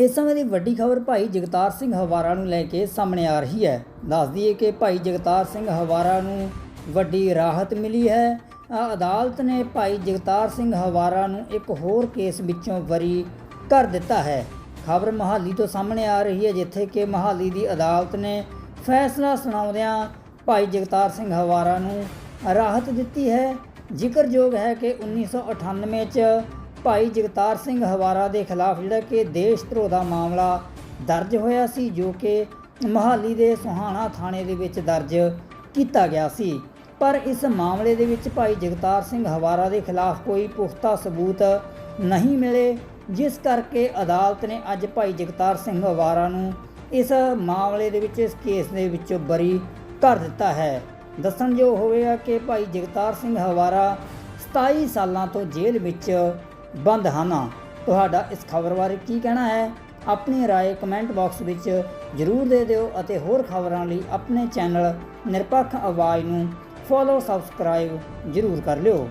ਇਸ ਸਮੇਂ ਦੀ ਵੱਡੀ ਖਬਰ ਭਾਈ ਜਗਤਾਰ ਸਿੰਘ ਹਵਾਰਾ ਨੂੰ ਲੈ ਕੇ ਸਾਹਮਣੇ ਆ ਰਹੀ ਹੈ। ਦੱਸ ਦਈਏ ਕਿ ਭਾਈ ਜਗਤਾਰ ਸਿੰਘ ਹਵਾਰਾ ਨੂੰ ਵੱਡੀ ਰਾਹਤ ਮਿਲੀ ਹੈ। ਅਦਾਲਤ ਨੇ ਭਾਈ ਜਗਤਾਰ ਸਿੰਘ ਹਵਾਰਾ ਨੂੰ ਇੱਕ ਹੋਰ ਕੇਸ ਵਿੱਚੋਂ ਵਰੀ ਕਰ ਦਿੱਤਾ ਹੈ। ਖਬਰ ਮਹਾਲੀ ਤੋਂ ਸਾਹਮਣੇ ਆ ਰਹੀ ਹੈ, ਜਿੱਥੇ ਕਿ ਮਹਾਲੀ ਦੀ ਅਦਾਲਤ ਨੇ ਫੈਸਲਾ ਸੁਣਾਉਂਦਿਆਂ ਭਾਈ ਜਗਤਾਰ ਸਿੰਘ ਹਵਾਰਾ ਨੂੰ ਰਾਹਤ ਦਿੱਤੀ ਹੈ। ਜ਼ਿਕਰਯੋਗ ਹੈ ਕਿ 1998 ਚ ਭਾਈ ਜਗਤਾਰ ਸਿੰਘ ਹਵਾਰਾ ਦੇ ਖਿਲਾਫ ਜਿਹੜਾ ਕਿ ਦੇਸ਼ ਧਰੋ ਦਾ ਮਾਮਲਾ ਦਰਜ ਹੋਇਆ ਸੀ, ਜੋ ਕਿ ਮਹਾਲੀ ਦੇ ਸੁਹਾਣਾ ਥਾਣੇ ਦੇ ਵਿੱਚ ਦਰਜ ਕੀਤਾ ਗਿਆ ਸੀ। ਪਰ ਇਸ ਮਾਮਲੇ ਦੇ ਵਿੱਚ ਭਾਈ ਜਗਤਾਰ ਸਿੰਘ ਹਵਾਰਾ ਦੇ ਖਿਲਾਫ ਕੋਈ ਪੁਖਤਾ ਸਬੂਤ ਨਹੀਂ ਮਿਲੇ, ਜਿਸ ਕਰਕੇ ਅਦਾਲਤ ਨੇ ਅੱਜ ਭਾਈ ਜਗਤਾਰ ਸਿੰਘ ਹਵਾਰਾ ਨੂੰ ਇਸ ਮਾਮਲੇ ਦੇ ਵਿੱਚ ਇਸ ਕੇਸ ਦੇ ਵਿੱਚੋਂ ਬਰੀ ਕਰ ਦਿੱਤਾ ਹੈ। ਦੱਸਣਯੋਗ ਹੋਵੇਗਾ ਕਿ ਭਾਈ ਜਗਤਾਰ ਸਿੰਘ ਹਵਾਰਾ 27 ਸਾਲਾਂ ਤੋਂ ਜੇਲ੍ਹ ਵਿੱਚ ਬੰਦ ਹਨ ਤੁਹਾਡਾ ਇਸ ਖਬਰ ਬਾਰੇ ਕੀ ਕਹਿਣਾ ਹੈ ਆਪਣੀ رائے ਕਮੈਂਟ ਬਾਕਸ ਵਿੱਚ ਜ਼ਰੂਰ ਦੇ ਦਿਓ ਅਤੇ ਹੋਰ ਖਬਰਾਂ ਲਈ ਆਪਣੇ ਚੈਨਲ ਨਿਰਪੱਖ ਆਵਾਜ਼ ਨੂੰ ਫੋਲੋ ਸਬਸਕ੍ਰਾਈਬ ਜ਼ਰੂਰ ਕਰ ਲਿਓ